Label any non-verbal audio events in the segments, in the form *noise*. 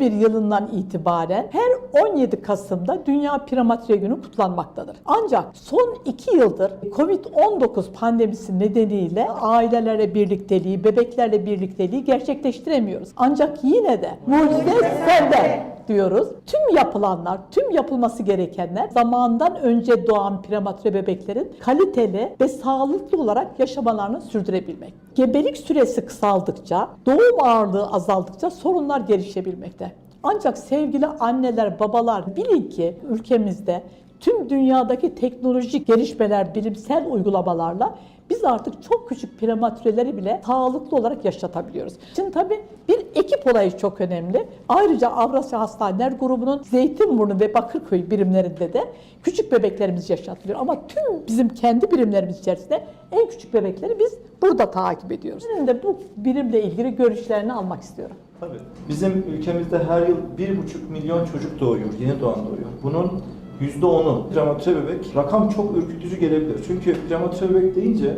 Türkiye'de 2011 yılından itibaren her 17 Kasım'da Dünya Prematüre Günü kutlanmaktadır. Ancak son 2 yıldır Covid-19 pandemisi nedeniyle ailelerle birlikteliği, bebeklerle birlikteliği gerçekleştiremiyoruz. Ancak yine de mucize sende diyoruz. Tüm yapılanlar, tüm yapılması gerekenler zamandan önce doğan prematüre bebeklerin kaliteli ve sağlıklı olarak yaşamalarını sürdürebilmek. Gebelik süresi kısaldıkça, doğum ağırlığı azaldıkça sorunlar gelişebilmekte. Ancak sevgili anneler, babalar bilin ki ülkemizde tüm dünyadaki teknolojik gelişmeler, bilimsel uygulamalarla biz artık çok küçük prematüreleri bile sağlıklı olarak yaşatabiliyoruz. Şimdi tabii bir ekip olayı çok önemli. Ayrıca Avrasya Hastaneler grubunun Zeytinburnu ve Bakırköy birimlerinde de küçük bebeklerimiz yaşatılıyor. Ama tüm bizim kendi birimlerimiz içerisinde en küçük bebekleri biz burada takip ediyoruz. Senin de bu birimle ilgili görüşlerini almak istiyorum. Tabii. Bizim ülkemizde her yıl 1,5 milyon çocuk doğuyor, yeni doğan doğuyor. Bunun %10'u prematüre bebek. Rakam çok ürkütücü gelebilir. Çünkü prematüre bebek deyince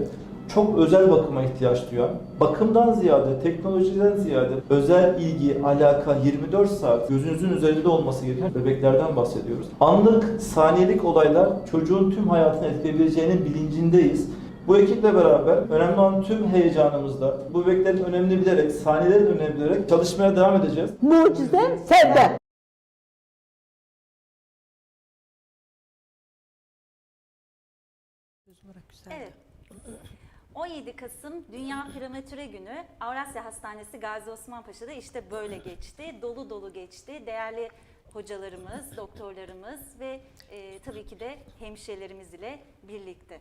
çok özel bakıma ihtiyaç duyan, bakımdan ziyade, teknolojiden ziyade özel ilgi, alaka 24 saat gözünüzün üzerinde olması gereken bebeklerden bahsediyoruz. Anlık, saniyelik olaylar çocuğun tüm hayatını etkileyebileceğinin bilincindeyiz. Bu ekiple beraber önemli olan tüm heyecanımızla bu bebeklerin önemini bilerek, saniyelerin önemini bilerek çalışmaya devam edeceğiz. Mucize sende. Evet. 17 Kasım Dünya Prematüre Günü Avrasya Hastanesi Gazi Osman Paşa'da işte böyle geçti. Dolu dolu geçti. Değerli hocalarımız, doktorlarımız ve e, tabii ki de hemşirelerimiz ile birlikte.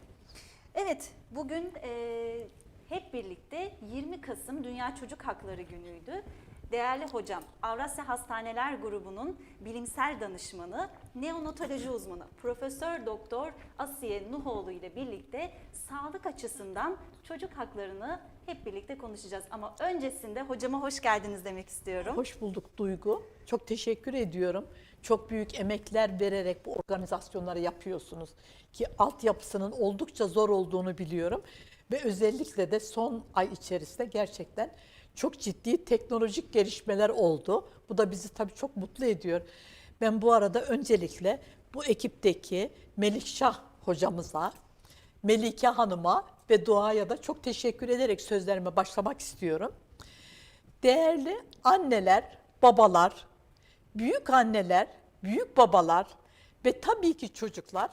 Evet, bugün e, hep birlikte 20 Kasım Dünya Çocuk Hakları Günü'ydü. Değerli hocam, Avrasya Hastaneler Grubu'nun bilimsel danışmanı, neonatoloji uzmanı Profesör Doktor Asiye Nuhoğlu ile birlikte sağlık açısından çocuk haklarını hep birlikte konuşacağız. Ama öncesinde hocama hoş geldiniz demek istiyorum. Hoş bulduk Duygu. Çok teşekkür ediyorum. Çok büyük emekler vererek bu organizasyonları yapıyorsunuz. Ki altyapısının oldukça zor olduğunu biliyorum. Ve özellikle de son ay içerisinde gerçekten çok ciddi teknolojik gelişmeler oldu. Bu da bizi tabii çok mutlu ediyor. Ben bu arada öncelikle bu ekipteki Melikşah hocamıza, Melike Hanım'a ve Doğa'ya da çok teşekkür ederek sözlerime başlamak istiyorum. Değerli anneler, babalar, büyük anneler, büyük babalar ve tabii ki çocuklar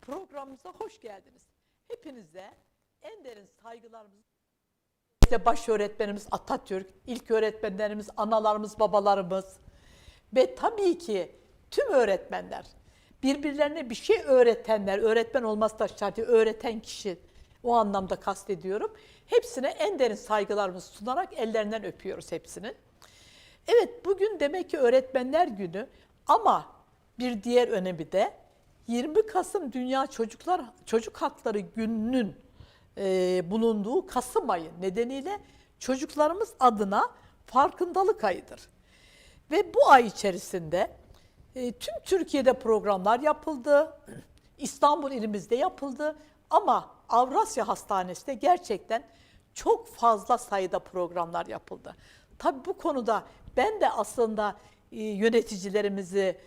programımıza hoş geldiniz. Hepinize en derin saygılarımızı işte baş öğretmenimiz Atatürk, ilk öğretmenlerimiz, analarımız, babalarımız ve tabii ki tüm öğretmenler, birbirlerine bir şey öğretenler, öğretmen olması da şart öğreten kişi o anlamda kastediyorum. Hepsine en derin saygılarımızı sunarak ellerinden öpüyoruz hepsinin. Evet bugün demek ki öğretmenler günü ama bir diğer önemi de 20 Kasım Dünya Çocuklar Çocuk Hakları Günü'nün e, bulunduğu Kasım ayı nedeniyle çocuklarımız adına farkındalık ayıdır. Ve bu ay içerisinde e, tüm Türkiye'de programlar yapıldı. İstanbul ilimizde yapıldı ama Avrasya Hastanesi'nde gerçekten çok fazla sayıda programlar yapıldı. Tabii bu konuda ben de aslında e, yöneticilerimizi,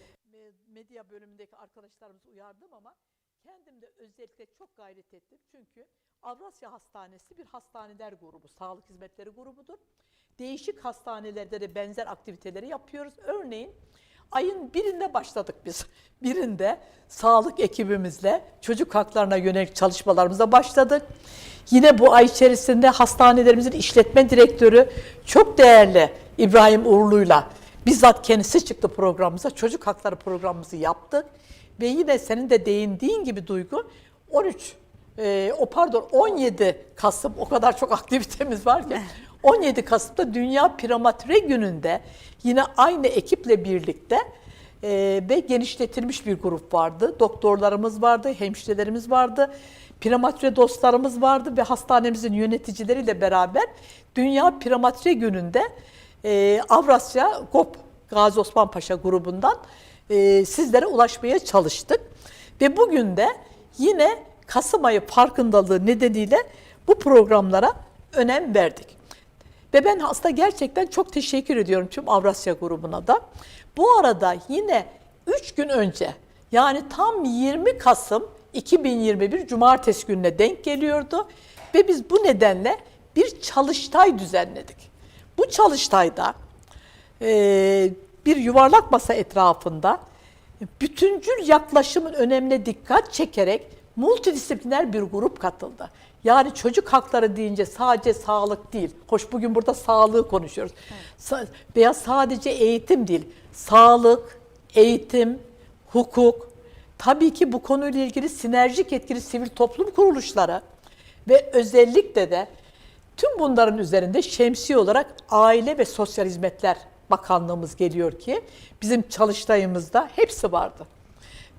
medya bölümündeki arkadaşlarımızı uyardım ama kendim de özellikle çok gayret ettim. Çünkü Avrasya Hastanesi bir hastaneler grubu, sağlık hizmetleri grubudur. Değişik hastanelerde de benzer aktiviteleri yapıyoruz. Örneğin ayın birinde başladık biz. *laughs* Birinde sağlık ekibimizle çocuk haklarına yönelik çalışmalarımıza başladık. Yine bu ay içerisinde hastanelerimizin işletme direktörü çok değerli İbrahim Uğurlu'yla bizzat kendisi çıktı programımıza. Çocuk hakları programımızı yaptık. Ve yine senin de değindiğin gibi Duygu 13 e, o pardon 17 Kasım o kadar çok aktivitemiz var ki *laughs* 17 Kasım'da Dünya Prematüre Günü'nde yine aynı ekiple birlikte e, ve genişletilmiş bir grup vardı. Doktorlarımız vardı, hemşirelerimiz vardı, prematüre dostlarımız vardı ve hastanemizin yöneticileriyle beraber Dünya Prematüre Günü'nde e, Avrasya GOP Gazi Osman Paşa grubundan e, sizlere ulaşmaya çalıştık. Ve bugün de yine Kasım ayı farkındalığı nedeniyle bu programlara önem verdik. Ve ben aslında gerçekten çok teşekkür ediyorum tüm Avrasya grubuna da. Bu arada yine 3 gün önce yani tam 20 Kasım 2021 Cumartesi gününe denk geliyordu. Ve biz bu nedenle bir çalıştay düzenledik. Bu çalıştayda e, bir yuvarlak masa etrafında bütüncül yaklaşımın önemine dikkat çekerek multidisipliner bir grup katıldı. Yani çocuk hakları deyince sadece sağlık değil. Hoş bugün burada sağlığı konuşuyoruz. Sa- veya sadece eğitim değil. Sağlık, eğitim, hukuk, tabii ki bu konuyla ilgili sinerjik etkili sivil toplum kuruluşları ve özellikle de tüm bunların üzerinde şemsiye olarak Aile ve Sosyal Hizmetler Bakanlığımız geliyor ki bizim çalıştayımızda hepsi vardı.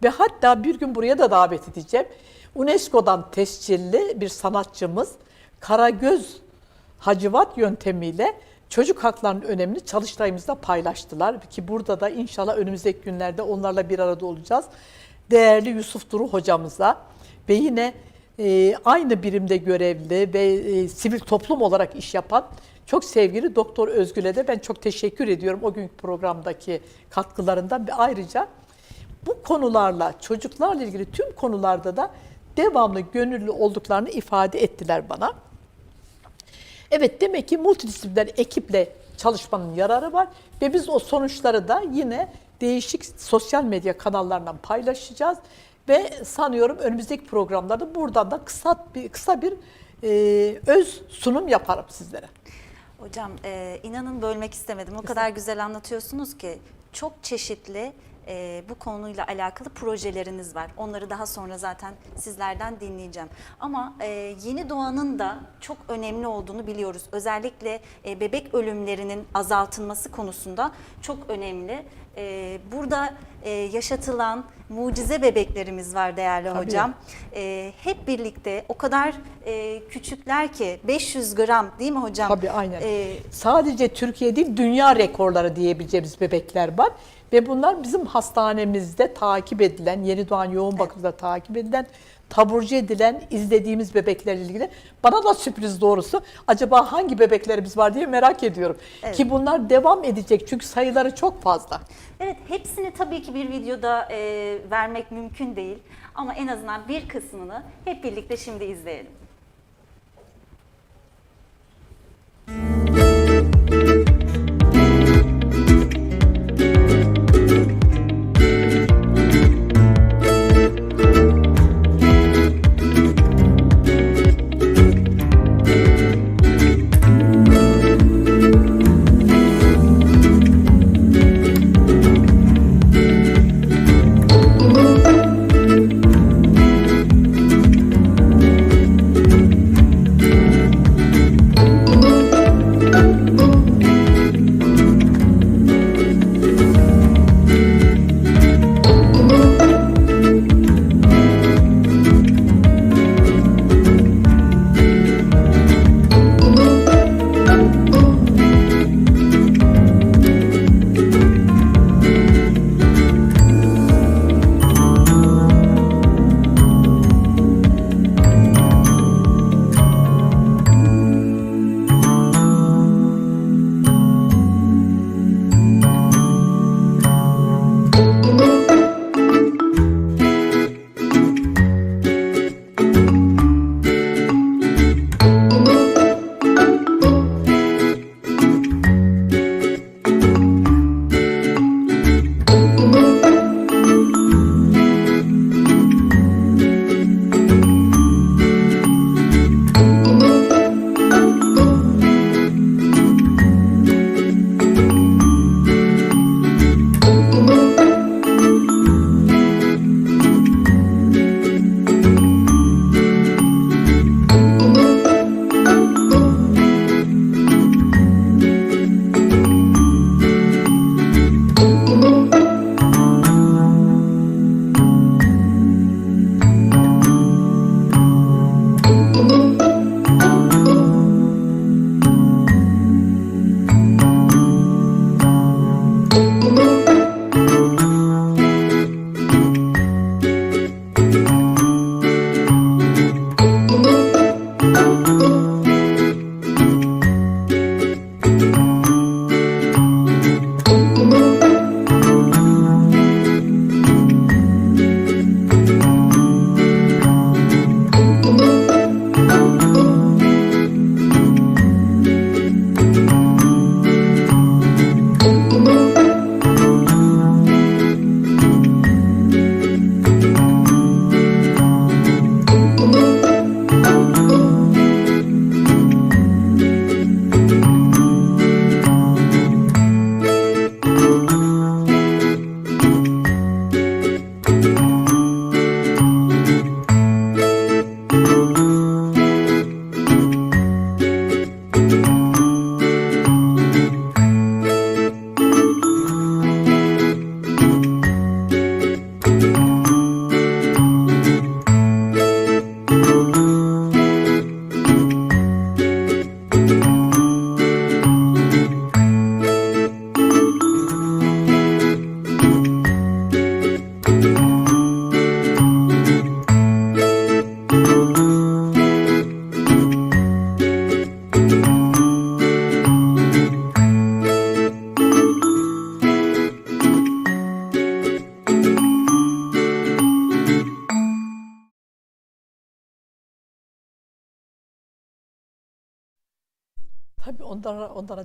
Ve hatta bir gün buraya da davet edeceğim. UNESCO'dan tescilli bir sanatçımız Karagöz Hacivat yöntemiyle çocuk haklarının önemini çalıştayımızda paylaştılar. Ki burada da inşallah önümüzdeki günlerde onlarla bir arada olacağız. Değerli Yusuf Duru hocamıza ve yine e, aynı birimde görevli ve e, sivil toplum olarak iş yapan çok sevgili Doktor Özgül'e de ben çok teşekkür ediyorum o günkü programdaki katkılarından ve ayrıca bu konularla çocuklarla ilgili tüm konularda da devamlı gönüllü olduklarını ifade ettiler bana. Evet demek ki multidisipliner ekiple çalışmanın yararı var ve biz o sonuçları da yine değişik sosyal medya kanallarından paylaşacağız ve sanıyorum önümüzdeki programlarda buradan da kısa bir kısa bir e, öz sunum yaparım sizlere. Hocam e, inanın bölmek istemedim. O kadar güzel anlatıyorsunuz ki çok çeşitli e, bu konuyla alakalı projeleriniz var. Onları daha sonra zaten sizlerden dinleyeceğim. Ama e, yeni doğanın da çok önemli olduğunu biliyoruz. Özellikle e, bebek ölümlerinin azaltılması konusunda çok önemli. E, burada e, yaşatılan mucize bebeklerimiz var değerli Tabii. hocam. E, hep birlikte o kadar e, küçükler ki 500 gram değil mi hocam? Tabii aynen. E, Sadece Türkiye değil dünya rekorları diyebileceğimiz bebekler var. Ve bunlar bizim hastanemizde takip edilen, yeni doğan yoğun bakımda takip edilen, taburcu edilen, izlediğimiz bebeklerle ilgili. Bana da sürpriz doğrusu. Acaba hangi bebeklerimiz var diye merak ediyorum. Evet. Ki bunlar devam edecek çünkü sayıları çok fazla. Evet hepsini tabii ki bir videoda e, vermek mümkün değil ama en azından bir kısmını hep birlikte şimdi izleyelim. Tabii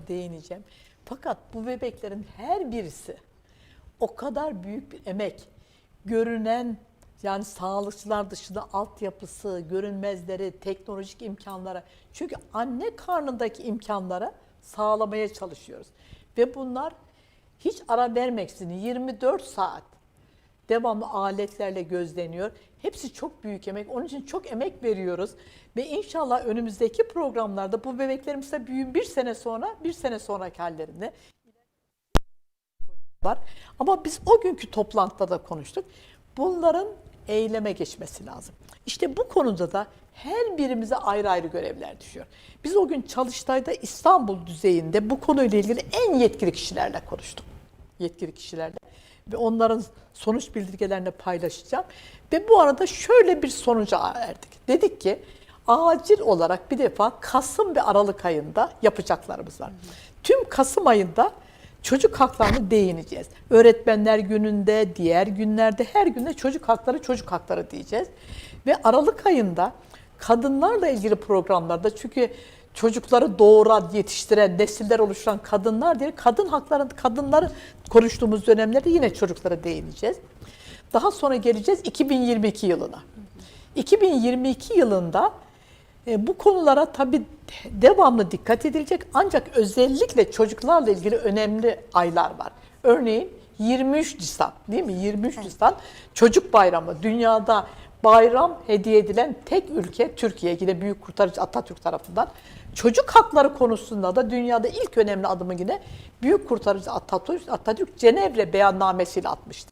onlara değineceğim. Fakat bu bebeklerin her birisi o kadar büyük bir emek, görünen yani sağlıkçılar dışında altyapısı, görünmezleri, teknolojik imkanlara. Çünkü anne karnındaki imkanlara sağlamaya çalışıyoruz. Ve bunlar hiç ara vermeksizin 24 saat devamlı aletlerle gözleniyor. Hepsi çok büyük emek. Onun için çok emek veriyoruz. Ve inşallah önümüzdeki programlarda bu bebeklerimiz de büyüyün bir sene sonra, bir sene sonraki hallerinde var. Ama biz o günkü toplantıda da konuştuk. Bunların eyleme geçmesi lazım. İşte bu konuda da her birimize ayrı ayrı görevler düşüyor. Biz o gün Çalıştay'da İstanbul düzeyinde bu konuyla ilgili en yetkili kişilerle konuştuk. Yetkili kişilerle. Ve onların sonuç bildirgelerini paylaşacağım. Ve bu arada şöyle bir sonuca erdik. Dedik ki acil olarak bir defa Kasım ve Aralık ayında yapacaklarımız var. Tüm Kasım ayında çocuk haklarını değineceğiz. Öğretmenler gününde, diğer günlerde her günde çocuk hakları çocuk hakları diyeceğiz. Ve Aralık ayında kadınlarla ilgili programlarda çünkü çocukları doğuran, yetiştiren, nesiller oluşturan kadınlar diye kadın haklarını, kadınları konuştuğumuz dönemlerde yine çocuklara değineceğiz. Daha sonra geleceğiz 2022 yılına. 2022 yılında e, bu konulara tabii devamlı dikkat edilecek ancak özellikle çocuklarla ilgili önemli aylar var. Örneğin 23 Nisan değil mi? 23 Nisan Çocuk Bayramı. Dünyada bayram hediye edilen tek ülke Türkiye. Yine Büyük Kurtarıcı Atatürk tarafından. Çocuk hakları konusunda da dünyada ilk önemli adımı yine Büyük Kurtarıcı Atatürk, Atatürk Cenevre beyannamesiyle atmıştı.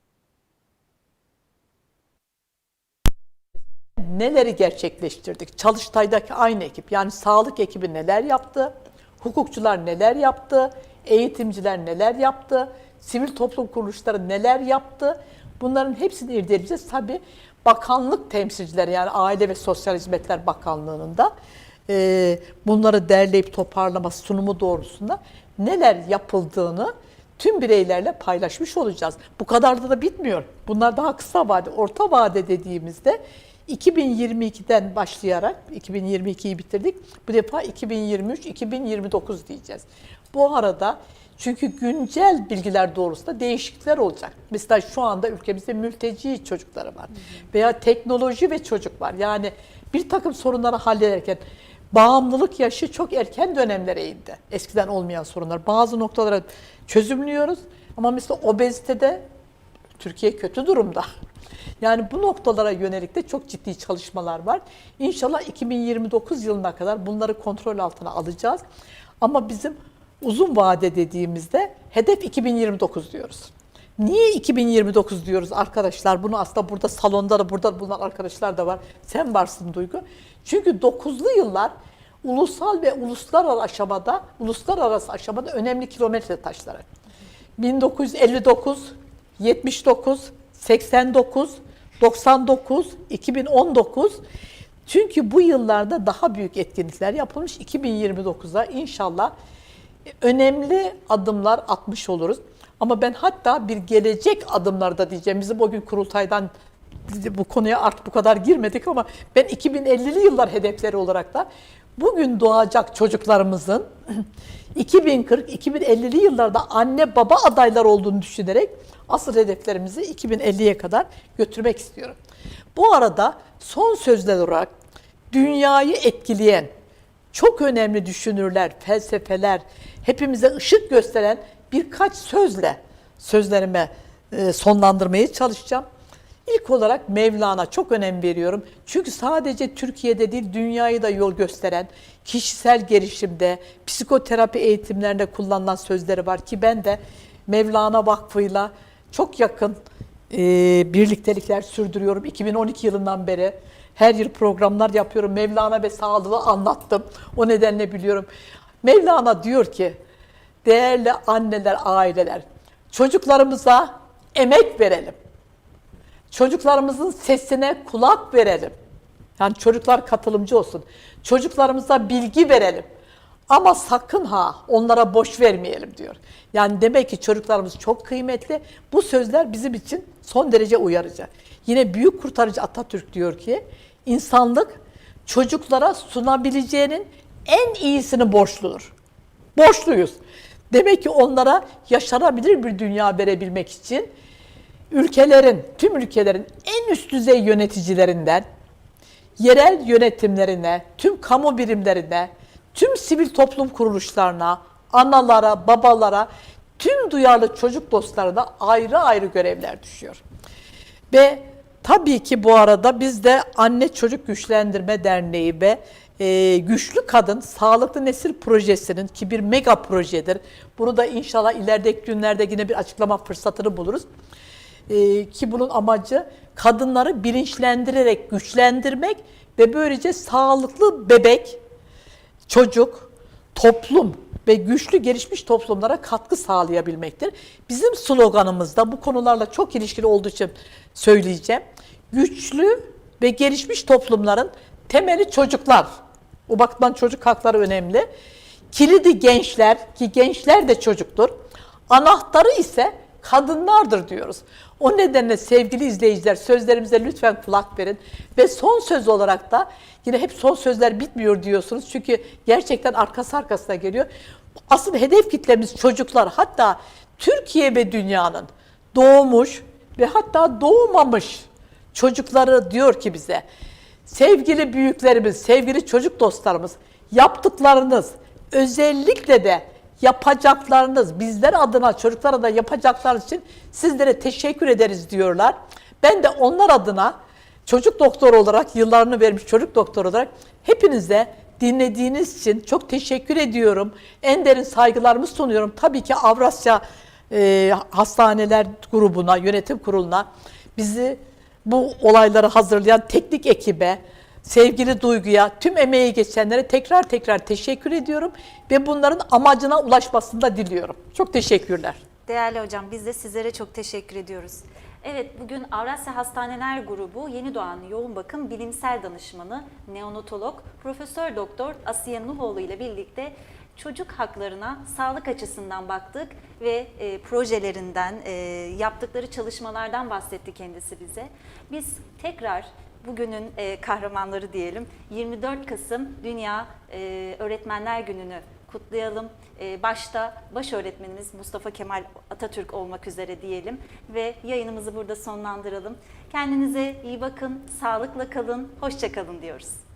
neleri gerçekleştirdik? Çalıştay'daki aynı ekip yani sağlık ekibi neler yaptı? Hukukçular neler yaptı? Eğitimciler neler yaptı? Sivil toplum kuruluşları neler yaptı? Bunların hepsini irdeleyeceğiz. Tabii bakanlık temsilcileri yani Aile ve Sosyal Hizmetler Bakanlığı'nın da e, bunları derleyip toparlaması sunumu doğrusunda neler yapıldığını tüm bireylerle paylaşmış olacağız. Bu kadar da, da bitmiyor. Bunlar daha kısa vade, orta vade dediğimizde 2022'den başlayarak 2022'yi bitirdik. Bu defa 2023-2029 diyeceğiz. Bu arada çünkü güncel bilgiler doğrusunda değişiklikler olacak. Mesela şu anda ülkemizde mülteci çocukları var. Veya teknoloji ve çocuk var. Yani bir takım sorunları hallederken bağımlılık yaşı çok erken dönemlere indi. Eskiden olmayan sorunlar. Bazı noktalara çözümlüyoruz. Ama mesela obezitede Türkiye kötü durumda. Yani bu noktalara yönelik de çok ciddi çalışmalar var. İnşallah 2029 yılına kadar bunları kontrol altına alacağız. Ama bizim uzun vade dediğimizde hedef 2029 diyoruz. Niye 2029 diyoruz arkadaşlar? Bunu aslında burada salonda da burada bulunan arkadaşlar da var. Sen varsın Duygu. Çünkü 9'lu yıllar ulusal ve uluslararası aşamada, uluslararası aşamada önemli kilometre taşları. 1959, 79, 89, 99, 2019 çünkü bu yıllarda daha büyük etkinlikler yapılmış. 2029'a inşallah önemli adımlar atmış oluruz. Ama ben hatta bir gelecek adımlarda diyeceğim. Bizim o kurultaydan bu konuya artık bu kadar girmedik ama ben 2050'li yıllar hedefleri olarak da bugün doğacak çocuklarımızın *clears throat* 2040-2050'li yıllarda anne baba adaylar olduğunu düşünerek asıl hedeflerimizi 2050'ye kadar götürmek istiyorum. Bu arada son sözler olarak dünyayı etkileyen çok önemli düşünürler, felsefeler, hepimize ışık gösteren birkaç sözle sözlerime e, sonlandırmaya çalışacağım. İlk olarak Mevlana çok önem veriyorum. Çünkü sadece Türkiye'de değil dünyayı da yol gösteren kişisel gelişimde, psikoterapi eğitimlerinde kullanılan sözleri var ki ben de Mevlana Vakfı'yla çok yakın e, birliktelikler sürdürüyorum. 2012 yılından beri her yıl programlar yapıyorum. Mevlana ve sağlığı anlattım. O nedenle biliyorum. Mevlana diyor ki, değerli anneler, aileler, çocuklarımıza emek verelim. Çocuklarımızın sesine kulak verelim. Yani çocuklar katılımcı olsun. Çocuklarımıza bilgi verelim. Ama sakın ha onlara boş vermeyelim diyor. Yani demek ki çocuklarımız çok kıymetli. Bu sözler bizim için son derece uyarıcı. Yine büyük kurtarıcı Atatürk diyor ki insanlık çocuklara sunabileceğinin en iyisini borçludur. Borçluyuz. Demek ki onlara yaşanabilir bir dünya verebilmek için ülkelerin, tüm ülkelerin en üst düzey yöneticilerinden yerel yönetimlerine, tüm kamu birimlerine, tüm sivil toplum kuruluşlarına, analara, babalara, tüm duyarlı çocuk dostlarına ayrı ayrı görevler düşüyor. Ve tabii ki bu arada biz de Anne Çocuk Güçlendirme Derneği ve e, Güçlü Kadın Sağlıklı Nesil Projesi'nin ki bir mega projedir. Bunu da inşallah ilerideki günlerde yine bir açıklama fırsatını buluruz. E, ki bunun amacı kadınları bilinçlendirerek güçlendirmek ve böylece sağlıklı bebek, çocuk, toplum ve güçlü gelişmiş toplumlara katkı sağlayabilmektir. Bizim sloganımız da bu konularla çok ilişkili olduğu için söyleyeceğim. Güçlü ve gelişmiş toplumların temeli çocuklar. O bakımdan çocuk hakları önemli. Kilidi gençler ki gençler de çocuktur. Anahtarı ise kadınlardır diyoruz. O nedenle sevgili izleyiciler sözlerimize lütfen kulak verin. Ve son söz olarak da yine hep son sözler bitmiyor diyorsunuz. Çünkü gerçekten arkası arkasına geliyor. Asıl hedef kitlemiz çocuklar. Hatta Türkiye ve dünyanın doğmuş ve hatta doğmamış çocukları diyor ki bize sevgili büyüklerimiz, sevgili çocuk dostlarımız yaptıklarınız özellikle de yapacaklarınız bizler adına çocuklara da yapacaklarınız için sizlere teşekkür ederiz diyorlar. Ben de onlar adına çocuk doktoru olarak yıllarını vermiş çocuk doktoru olarak hepinize dinlediğiniz için çok teşekkür ediyorum. En derin saygılarımı sunuyorum. Tabii ki Avrasya e, Hastaneler grubuna, yönetim kuruluna bizi bu olayları hazırlayan teknik ekibe, sevgili Duygu'ya, tüm emeği geçenlere tekrar tekrar teşekkür ediyorum ve bunların amacına ulaşmasını da diliyorum. Çok teşekkürler. Değerli hocam biz de sizlere çok teşekkür ediyoruz. Evet bugün Avrasya Hastaneler Grubu Yeni Doğan Yoğun Bakım Bilimsel Danışmanı, neonatolog, Profesör Doktor Asiye Nuhoğlu ile birlikte çocuk haklarına sağlık açısından baktık ve e, projelerinden, e, yaptıkları çalışmalardan bahsetti kendisi bize. Biz tekrar bugünün e, kahramanları diyelim 24 Kasım Dünya e, Öğretmenler Günü'nü kutlayalım. Ee, başta baş öğretmenimiz Mustafa Kemal Atatürk olmak üzere diyelim ve yayınımızı burada sonlandıralım. Kendinize iyi bakın, sağlıkla kalın, hoşça kalın diyoruz.